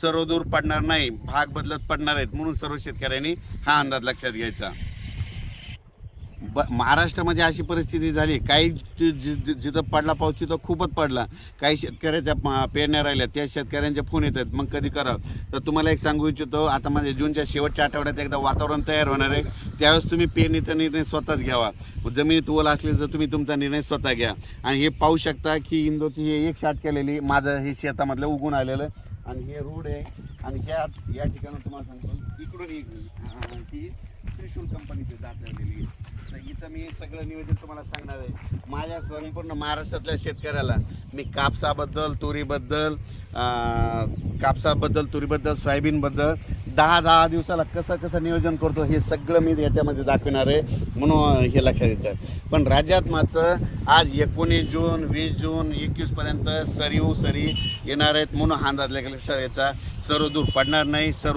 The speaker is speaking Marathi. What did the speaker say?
सर्व दूर पडणार नाही भाग बदलत पडणार आहेत म्हणून सर्व शेतकऱ्यांनी हा अंदाज लक्षात घ्यायचा. ब महाराष्ट्रामध्ये अशी परिस्थिती झाली काही जिथं पडला पाऊस तिथं खूपच पडला. काही शेतकऱ्याच्या पेरण्या राहिल्या त्या शेतकऱ्यांचे फोन येतात मग कधी करावं तर तुम्हाला एक सांगू इच्छितो आता म्हणजे जूनच्या शेवटच्या आठवड्यात एकदा वातावरण तयार होणार आहे त्यावेळेस तुम्ही पेरणीचा निर्णय स्वतःच घ्यावा. जमिनीत ओल असली तर तुम्ही तुमचा निर्णय स्वतः घ्या. आणि हे पाहू शकता की इंदोची हे एक शाट केलेली माझं हे शेतामधलं उगून आलेलं आणि हे रोड आहे. आणि ह्या या ठिकाणी तुम्हाला सांगतो इकडून एक अं, ही त्रिशूल कंपनीची जात राहिलेली आहे. तर मी सगळं नियोजन तुम्हाला सांगणार आहे. माझ्या संपूर्ण महाराष्ट्रातल्या शेतकऱ्याला मी कापसाबद्दल तुरीबद्दल कापसाबद्दल तुरीबद्दल सोयाबीनबद्दल दहा दहा दिवसाला कसं कसं नियोजन करतो हे सगळं मी याच्यामध्ये दाखवणार आहे. म्हणून हे लक्षात येतं. पण राज्यात मात्र आज एकोणीस जून वीस जून एकवीसपर्यंत सरीव सरी येणार आहेत म्हणून हा अंदाज लक्षात यायचा. सर्व दूर पडणार नाही सर्व